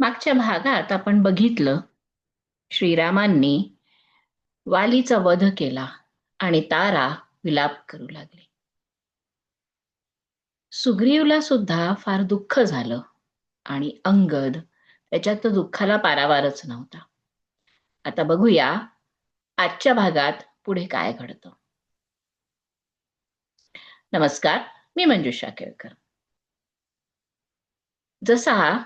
मागच्या भागात आपण बघितलं श्रीरामांनी वालीचा वध केला आणि तारा विलाप करू लागली. सुग्रीवला सुद्धा फार दुःख झालं आणि अंगद त्याच्यात तर दुःखाला पारावारच नव्हता. आता बघूया आजच्या भागात पुढे काय घडतं. नमस्कार मी मंजुषा केळकर. जसा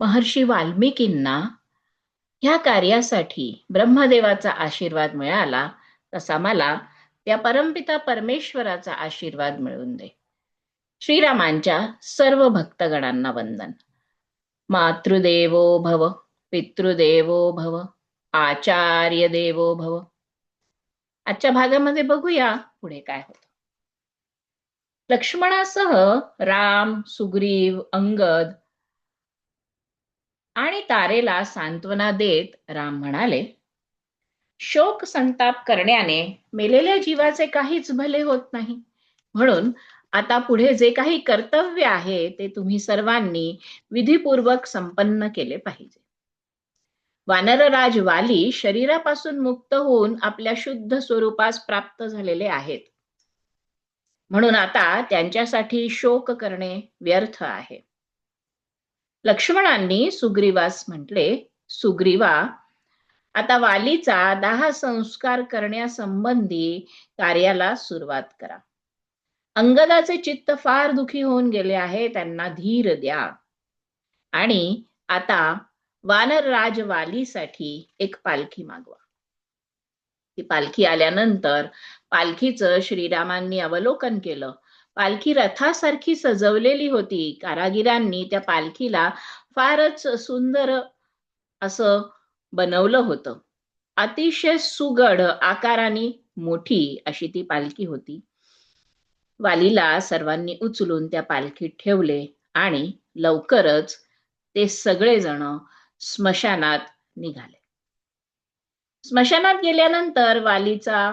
महर्षी वाल्मिकींना ह्या कार्यासाठी ब्रह्मदेवाचा आशीर्वाद मिळाला तसा मला त्या परमपिता परमेश्वराचा आशीर्वाद मिळवून दे. श्रीरामांच्या सर्व भक्तगणांना वंदन. मातृदेवो भव पितृदेवो भव आचार्य देवो भव. आजच्या भागामध्ये बघूया पुढे काय होतं. लक्ष्मणासह राम सुग्रीव अंगद आणि तारेला सांत्वना देत राम म्हणाले शोक संताप करण्याने मेलेल्या जीवाचे काहीच भले होत नाही. म्हणून आता पुढे जे काही कर्तव्य आहे ते तुम्ही सर्वांनी विधीपूर्वक संपन्न केले पाहिजे. वानरराज वाली शरीरापासून मुक्त होऊन आपल्या शुद्ध स्वरूपास प्राप्त झालेले आहेत. म्हणून आता त्यांच्यासाठी शोक करणे व्यर्थ आहे. लक्ष्मणांनी सुग्रीवास म्हटले सुग्रीवा आता वालीचा दहा संस्कार करण्यासंबंधी कार्याला सुरुवात करा. अंगदाचे चित्त फार दुखी होऊन गेले आहे त्यांना धीर द्या. आणि आता वानरराज वालीसाठी एक पालखी मागवा. ती पालखी आल्यानंतर पालखीचं श्रीरामांनी अवलोकन केलं. पालखी रथासारखी सजवलेली होती. कारागिरांनी त्या पालखीला फारच सुंदर असं बनवलं होतं. अतिशय सुगड आकाराने मोठी अशी ती पालखी होती. वालीला सर्वांनी उचलून त्या पालखीत ठेवले आणि लवकरच ते सगळेजण स्मशानात निघाले. स्मशानात गेल्यानंतर वालीचा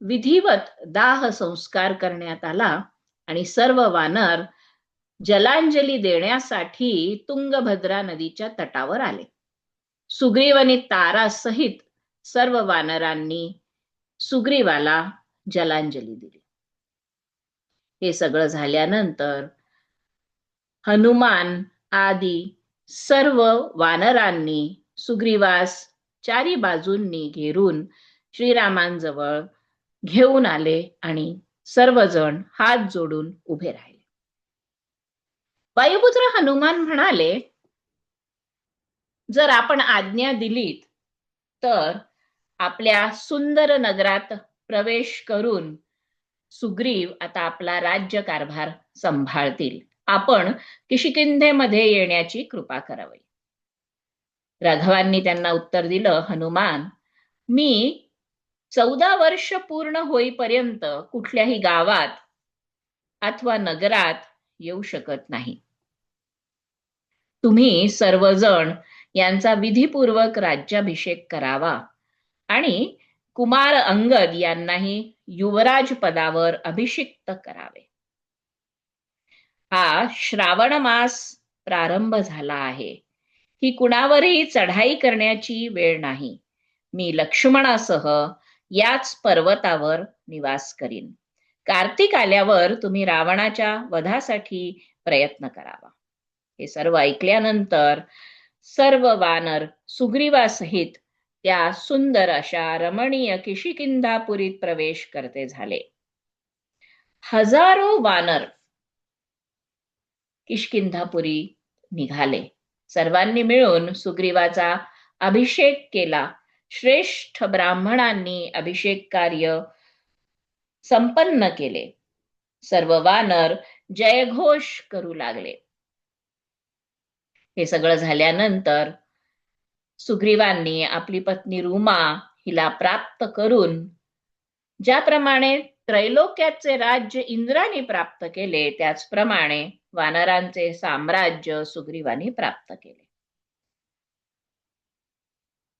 विधिवत दाह संस्कार करण्यात आला. आणि सर्व वानर जलांजली देण्यासाठी तुंगभद्रा नदीच्या तटावर आले. सुग्रीवाने तारा सहित सर्व वानरांनी सुग्रीवाला जलांजली दिली. हे सगळं झाल्यानंतर हनुमान आदी सर्व वानरांनी सुग्रीवास चारी बाजूंनी घेरून श्रीरामांजवळ घेऊन आले आणि सर्वजण हात जोडून उभे राहिले. वायुपुत्र हनुमान म्हणाले जर आपण आज्ञा दिलीत तर आपल्या सुंदर नगरात प्रवेश करून सुग्रीव आता आपला राज्य कारभार सांभाळतील. आपण किशिकिंधेमध्ये येण्याची कृपा करावी. राघवांनी त्यांना उत्तर दिलं हनुमान मी चौदा वर्ष पूर्ण होईपर्यंत कुठल्याही गावात अथवा नगरात येऊ शकत नाही. तुम्ही सर्वजण यांचा विधीपूर्वक राज्याभिषेक करावा आणि कुमार अंगद यांनाही युवराज पदावर अभिषिक्त करावे. हा श्रावण मास प्रारंभ झाला आहे. ही कुणावरही चढाई करण्याची वेळ नाही. मी लक्ष्मणासह याच पर्वतावर निवास करीन. कार्तिक आल्यावर तुम्ही रावणाच्या वधासाठी प्रयत्न करावा. हे सर्व ऐकल्यानंतर सर्व वानर सुग्रीवासहित त्या सुंदर अशा रमणीय किशिकिंधापुरीत प्रवेश करते झाले. हजारो वानर किशकिंधापुरी निघाले. सर्वांनी मिळून सुग्रीवाचा अभिषेक केला. श्रेष्ठ ब्राह्मणांनी अभिषेक कार्य संपन्न केले. सर्व वानर जयघोष करू लागले. हे सगळं झाल्यानंतर सुग्रीवांनी आपली पत्नी रुमा हिला प्राप्त करून ज्याप्रमाणे त्रैलोक्याचे राज्य इंद्राने प्राप्त केले त्याचप्रमाणे वानरांचे साम्राज्य सुग्रीवांनी प्राप्त केले.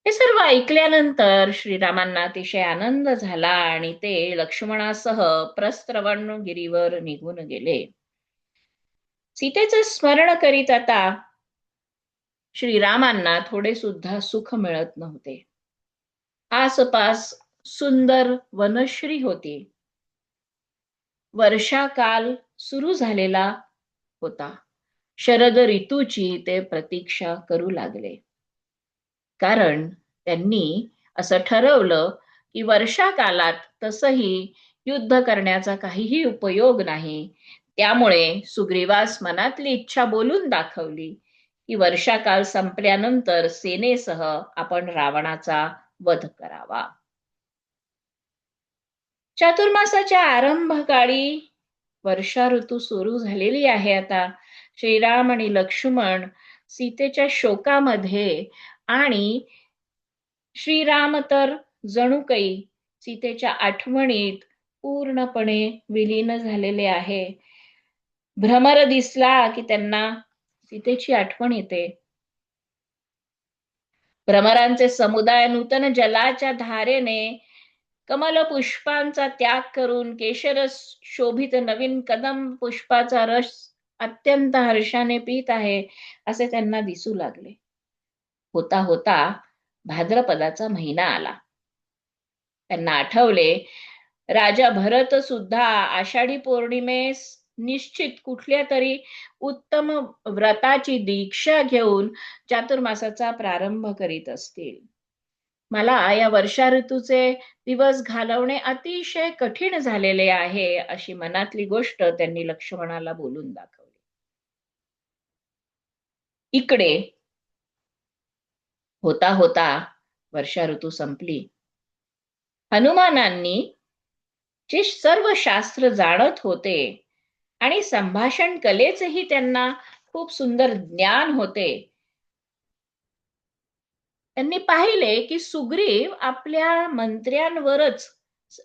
हे सर्व ऐकल्यानंतर श्रीरामांना अतिशय आनंद झाला आणि ते लक्ष्मणासह प्रस्त्रवण गिरीवर निघून गेले. सीतेचे स्मरण करीत आता श्रीरामांना थोडे सुद्धा सुख मिळत नव्हते. आसपास सुंदर वनश्री होती. वर्षाकाल सुरू झालेला होता. शरद ऋतूची ते प्रतीक्षा करू लागले. कारण त्यांनी असं ठरवलं की वर्षाकालात तसही युद्ध करण्याचा काहीही उपयोग नाही. त्यामुळे सुग्रीवास मनातली इच्छा बोलून दाखवली की वर्षाकाल संपल्यानंतर सेनेसह आपण रावणाचा वध करावा. चातुर्मासाच्या आरंभकाळी वर्षा ऋतू सुरू झालेली आहे आता. श्रीराम आणि लक्ष्मण सीतेच्या शोकामध्ये आणि श्रीराम तर जणू काही सीतेच्या आठवणीत पूर्णपणे विलीन झालेले आहे. भ्रमर दिसला की त्यांना सीतेची आठवण येते. भ्रमरांचे समुदाय नूतन जलाच्या धारेने कमल पुष्पांचा त्याग करून केशरस शोभित नवीन कदम पुष्पाचा रस अत्यंत हर्षाने पीत आहे असे त्यांना दिसू लागले. होता होता भाद्रपदाचा महिना आला. त्यांना आठवले राजा भरत सुद्धा आषाढी पौर्णिमेस निश्चित कुठल्या तरी उत्तम व्रताची दीक्षा घेऊन चातुर्मासाचा प्रारंभ करीत असतील. मला या वर्षा ऋतूचे दिवस घालवणे अतिशय कठीण झालेले आहे अशी मनातली गोष्ट त्यांनी लक्ष्मणाला बोलून दाखवली. इकडे होता होता वर्षा ऋतू संपली. हनुमानांनी जे सर्व शास्त्र जाणत होते आणि संभाषण कलेचेही त्यांना खूप सुंदर ज्ञान होते. त्यांनी पाहिले की सुग्रीव आपल्या मंत्र्यांवरच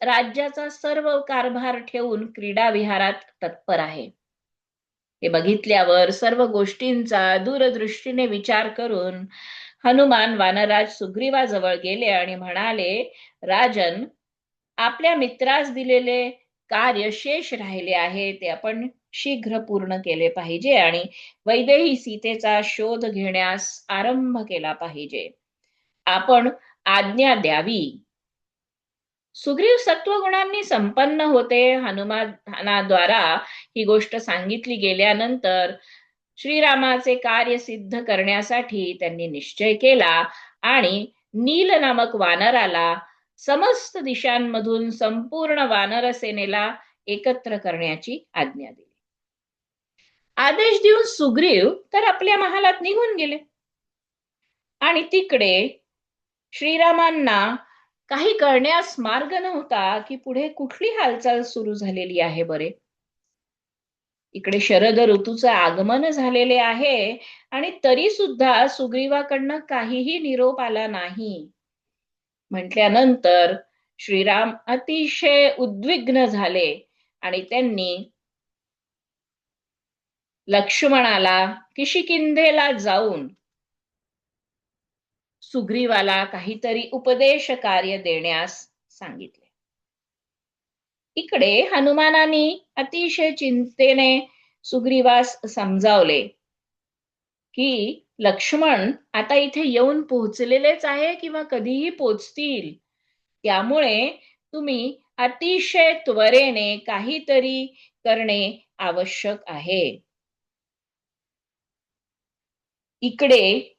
राज्याचा सर्व कारभार ठेवून क्रीडा विहारात तत्पर आहे. हे बघितल्यावर सर्व गोष्टींचा दूरदृष्टीने विचार करून हनुमान वानराज सुग्रीवाजवळ गेले आणि म्हणाले राजन आपल्या मित्रास दिलेले कार्य शेष राहिले आहे ते आपण शीघ्र पूर्ण केले पाहिजे आणि वैदेही सीतेचा शोध घेण्यास आरंभ केला पाहिजे. आपण आज्ञा द्यावी. सुग्रीव सत्वगुणांनी संपन्न होते. हनुमानाद्वारा ही गोष्ट सांगितली गेल्यानंतर श्रीरामाचे कार्य सिद्ध करण्यासाठी त्यांनी निश्चय केला आणि नील नामक वानराला समस्त दिशांमधून संपूर्ण वानर सेनेला एकत्र करण्याची आज्ञा दिली. आदेश देऊन सुग्रीव तर आपल्या महालात निघून गेले. आणि तिकडे श्रीरामांना काही करण्यास मार्ग नव्हता की पुढे कुठली हालचाल सुरू झालेली आहे बरे? इकडे शरद ऋतूचं आगमन झालेले आहे आणि तरी सुद्धा सुग्रीवाकडनं काहीही निरोप आला नाही. म्हटल्यानंतर श्रीराम अतिशय उद्विग्न झाले आणि त्यांनी लक्ष्मणाला किशिकिंधेला जाऊन सुग्रीवाला काहीतरी उपदेश कार्य देण्यास सांगितले. इकडे हनुमानाने अतिशय चिंतेने सुग्रीवास समजावले की लक्ष्मण आता इथे येऊन पोहोचलेलेच आहे किंवा कधीही पोचतील? त्यामुळे तुम्ही अतिशय त्वरेने काहीतरी करणे आवश्यक आहे. इकडे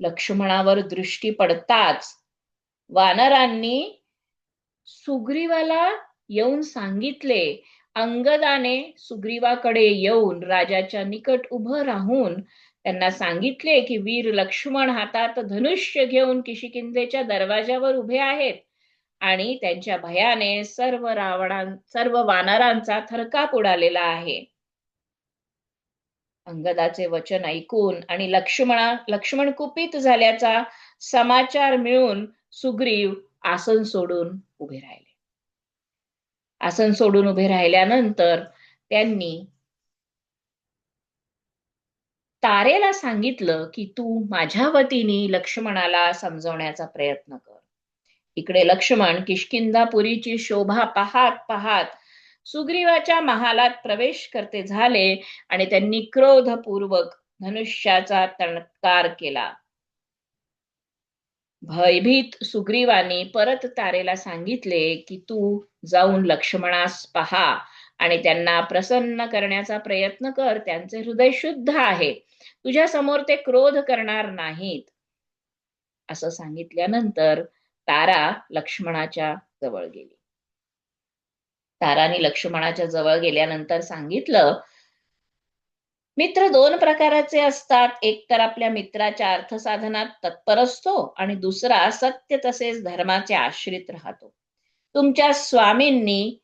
लक्ष्मणावर दृष्टी पडताच वानरांनी सुग्रीवाला येऊन सांगितले अंगदाने सुग्रीवाकडे येऊन राजाच्या निकट उभं राहून त्यांना सांगितले की वीर लक्ष्मण हातात धनुष्य घेऊन किशिकिंदेच्या दरवाजावर उभे आहेत आणि त्यांच्या भयाने सर्व रावणां सर्व वानरांचा थरकाप उडालेला आहे. अंगदाचे वचन ऐकून आणि लक्ष्मणा लक्ष्मण कुपित झाल्याचा समाचार मिळून सुग्रीव आसन सोडून उभे राहिले. आसन सोडून उभे राहिल्यानंतर त्यांनी तारेला सांगितलं की तू माझ्या वतीने लक्ष्मणाला समजवण्याचा प्रयत्न कर. इकडे लक्ष्मण किशकिंदापुरीची शोभा पाहात पाहात सुग्रीवाच्या महालात प्रवेश करते झाले आणि त्यांनी क्रोधपूर्वक धनुष्याचा तणकार केला. भयभीत सुग्रीवानी परत तारेला सांगितले की तू जाऊन लक्ष्मणास पहा आणि त्यांना प्रसन्न करण्याचा प्रयत्न कर. त्यांचे हृदय शुद्ध आहे. तुझ्या समोर ते क्रोध करणार नाहीत. असं सांगितल्यानंतर तारा लक्ष्मणाच्या जवळ गेली. ताराने लक्ष्मणाच्या जवळ गेल्यानंतर सांगितलं मित्र दोन प्रकाराचे असतात. एक तर आपल्या मित्राच्या अर्थसाधनात तत्पर असतो आणि दुसरा सत्य तसेच धर्माचे आश्रित राहतो. तुमच्या स्वामींनी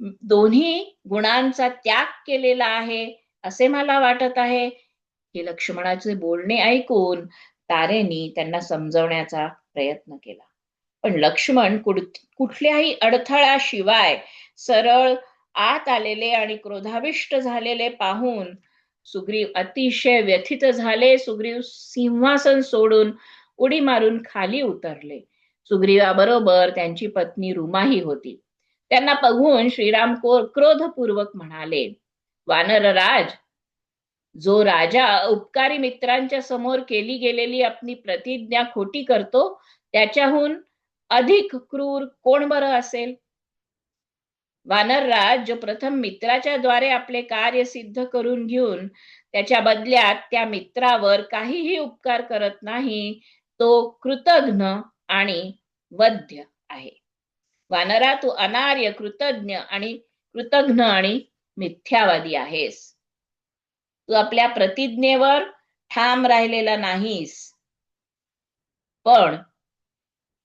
दोन्ही गुणांचा त्याग केलेला आहे असे मला वाटत आहे. हे लक्ष्मणाचे बोलणे ऐकून तारेनी त्यांना समजवण्याचा प्रयत्न केला. पण लक्ष्मण कुठल्याही अडथळ्याशिवाय सरळ आत आलेले आणि क्रोधाविष्ट झालेले पाहून सुग्रीव अतिशय व्यथित झाले. सुग्रीव सिंहासन सोडून उडी मारून खाली उतरले. सुग्रीवाबरोबर त्यांची पत्नी रुमाही होती. त्यांना बघून श्रीराम क्रोधपूर्वक म्हणाले वानरराज जो राजा उपकारी मित्रांच्या समोर केली गेलेली आपली प्रतिज्ञा खोटी करतो त्याच्याहून अधिक क्रूर कोण बरं असेल? वानरराज जो प्रथम मित्राच्या द्वारे आपले कार्य सिद्ध करून घेऊन त्याच्या बदल्यात त्या मित्रावर काहीही उपकार करत नाही तो कृतघ्न आणि वध्य आहे. वानरा तू अनार्य कृतज्ञ आणि कृतघ्न आणि मिथ्यावादी आहेस. तू आपल्या प्रतिज्ञेवर ठाम राहिलेला नाहीस. पण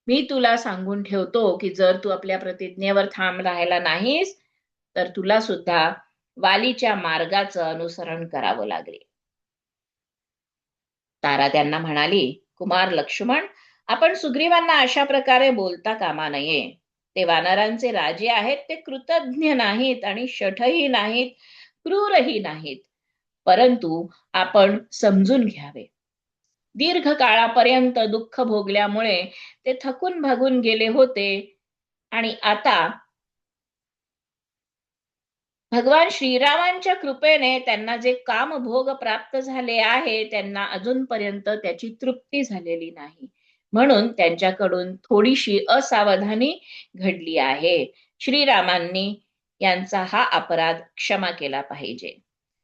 मी तुला सांगून ठेवतो की जर तू आपल्या प्रतिज्ञेवर थांब राहायला नाहीस तर तुला सुद्धा वालीच्या मार्गाचं अनुसरण करावं लागले. तारा त्यांना म्हणाली कुमार लक्ष्मण आपण सुग्रीवांना अशा प्रकारे बोलता कामा नये. ते वानरांचे राजे आहेत ते कृतज्ञ नाहीत आणि शठही नाहीत क्रूरही नाहीत. परंतु आपण समजून घ्यावे. दीर्घ काळापर्यंत दुःख भोगल्यामुळे ते थकून भागून गेले होते. आणि आता भगवान श्रीरामांच्या कृपेने त्यांना जे काम भोग प्राप्त झाले आहे त्यांना अजूनपर्यंत त्याची तृप्ती झालेली नाही. म्हणून त्यांच्याकडून थोडीशी असावधानी घडली आहे. श्रीरामांनी यांचा हा अपराध क्षमा केला पाहिजे.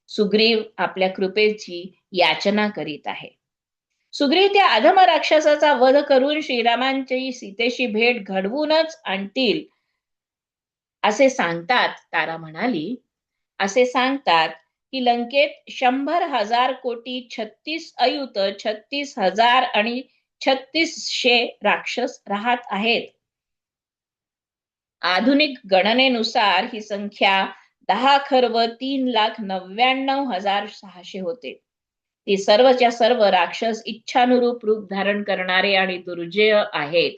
सुग्रीव आपल्या कृपेची याचना करीत आहे. सुग्रीव त्या अधम राक्षसाचा वध करून श्रीरामांची सीतेशी भेट घडवूनच आणतील. असे सांगतात तारा म्हणाली असे सांगतात की लंकेत शंभर हजार कोटी छत्तीस अयुत छत्तीस हजार आणि छत्तीसशे राक्षस राहत आहेत. आधुनिक गणनेनुसार ही संख्या दहा खर्व तीन लाख नव्याण्णव हजार सहाशे होते. ती सर्वच्या सर्व राक्षस इच्छानुरूप रूप धारण करणारे आणि दुर्जय आहेत.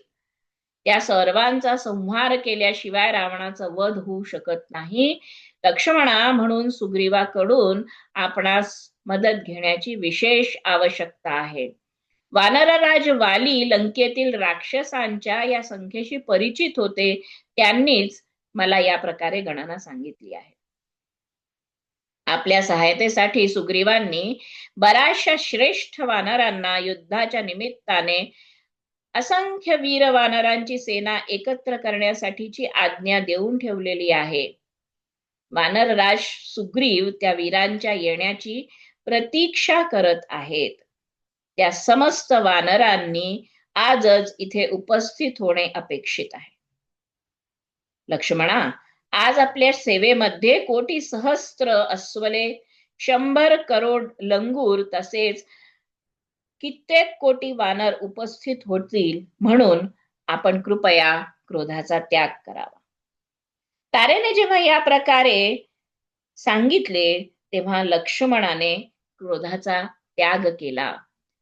त्या सर्वांचा संहार केल्याशिवाय रावणाचा वध होऊ शकत नाही. लक्ष्मणा म्हणून सुग्रीवाकडून आपणास मदत घेण्याची विशेष आवश्यकता आहे. वानरराज वाली लंकेतील राक्षसांच्या या संख्येशी परिचित होते त्यांनीच मला या प्रकारे गणना सांगितली आहे. आपल्या सहायतेसाठी सुग्रीवांनी बऱ्याचशा श्रेष्ठ वानरांना युद्धाच्या निमित्ताने असंख्य वीर वानरांची सेना एकत्र करण्यासाठीची आज्ञा देऊन ठेवलेली आहे. वानरराज सुग्रीव त्या वीरांच्या येण्याची प्रतीक्षा करत आहेत. त्या समस्त वानरांनी आजच इथे उपस्थित होणे अपेक्षित आहे. लक्ष्मणा आज आपल्या सेवेमध्ये कोटी सहस्त्र अस्वले शंभर करोड लंगूर तसेच कित्येक कोटी वानर उपस्थित होतील म्हणून आपण कृपया क्रोधाचा त्याग करावा. तारेने जेव्हा या प्रकारे सांगितले तेव्हा लक्ष्मणाने क्रोधाचा त्याग केला.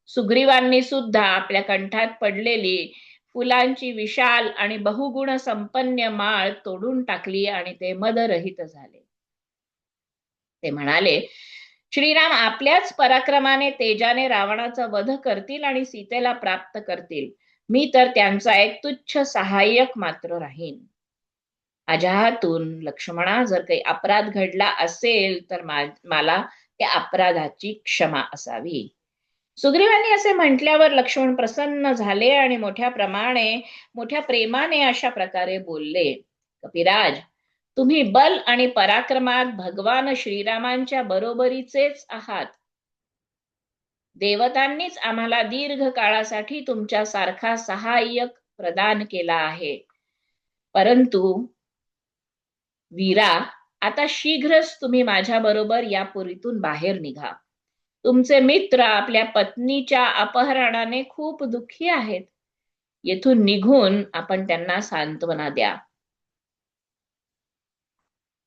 सुग्रीवांनी सुद्धा आपल्या कंठात पडलेली फुलांची विशाल आणि बहुगुण संपन्न माळ तोडून टाकली आणि ते मदरहित झाले. ते म्हणाले श्रीराम आपल्याच पराक्रमाने तेजाने रावणाचा वध करतील आणि सीतेला प्राप्त करतील. मी तर त्यांचा एक तुच्छ सहाय्यक मात्र राहीन. अजाहातून लक्ष्मणा जर काही अपराध घडला असेल तर मला त्या अपराधाची क्षमा असावी. सुग्रीवांनी असे म्हटल्यावर लक्ष्मण प्रसन्न झाले आणि मोठ्या प्रमाणे मोठ्या प्रेमाने अशा प्रकारे बोलले. कपिराज तुम्ही बल आणि पराक्रमात भगवान श्रीरामांच्या बरोबरीचेच आहात. देवतांनीच आम्हाला दीर्घ काळासाठी तुमच्या सारखा सहाय्यक प्रदान केला आहे. परंतु वीरा आता शीघ्रच तुम्ही माझ्या बरोबर या पुरीतून बाहेर निघा. तुमचे मित्र आपल्या पत्नीच्या अपहरणाने खूप दुःखी आहेत. येथून निघून आपण त्यांना सांत्वना द्या.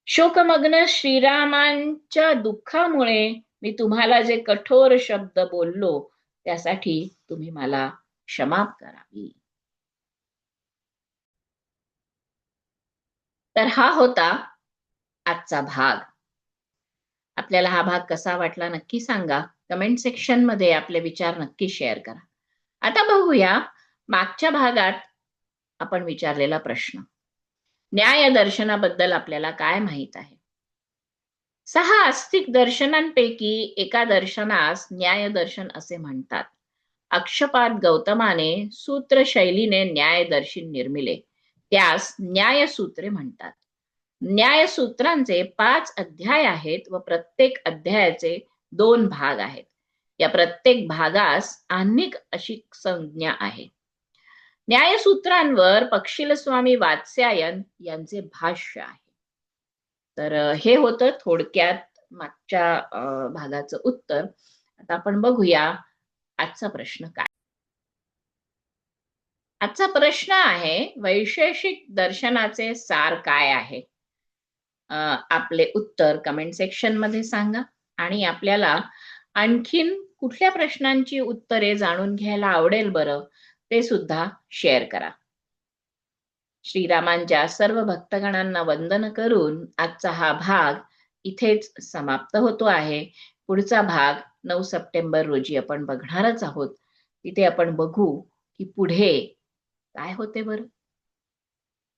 शोकमग्न श्रीरामांच्या दुःखामुळे मी तुम्हाला जे कठोर शब्द बोललो त्यासाठी तुम्ही मला क्षमाप करावी. तर हा होता आजचा भाग. आपल्याला हा भाग कसा वाटला नक्की सांगा. कमेंट सेक्शनमध्ये आपले विचार नक्की शेअर करा. आता बघूया मागच्या भागात आपण विचारलेला प्रश्न. न्याय दर्शनाबद्दल आपल्याला काय माहीत आहे? सहा आस्तिक दर्शनांपैकी एका दर्शनास न्याय दर्शन असे म्हणतात. अक्षपात गौतमाने सूत्र शैलीने न्यायदर्शी निर्मिले. त्यास न्यायसूत्रे म्हणतात. न्यायसूत्रांचे पाच अध्याय आहेत व प्रत्येक अध्यायाचे दोन भाग आहेत. या प्रत्येक भागास अनेक अशी संज्ञा आहे. न्यायसूत्रांवर पक्षील स्वामी वात्स्यायन यांचे भाष्य आहे. तर हे होतं थोडक्यात मागच्या भागाचं उत्तर. आता आपण बघूया आजचा प्रश्न काय. आजचा प्रश्न आहे वैशेषिक दर्शनाचे सार काय आहे? आपले उत्तर कमेंट सेक्शनमध्ये सांगा. आणि आपल्याला आणखीन कुठल्या प्रश्नांची उत्तरे जाणून घ्यायला आवडेल बरं ते सुद्धा शेअर करा. श्रीरामांच्या सर्व भक्तगणांना वंदन करून आजचा हा भाग इथेच समाप्त होतो आहे. पुढचा भाग नऊ सप्टेंबर रोजी आपण बघणारच आहोत. तिथे आपण बघू की पुढे काय होते बर?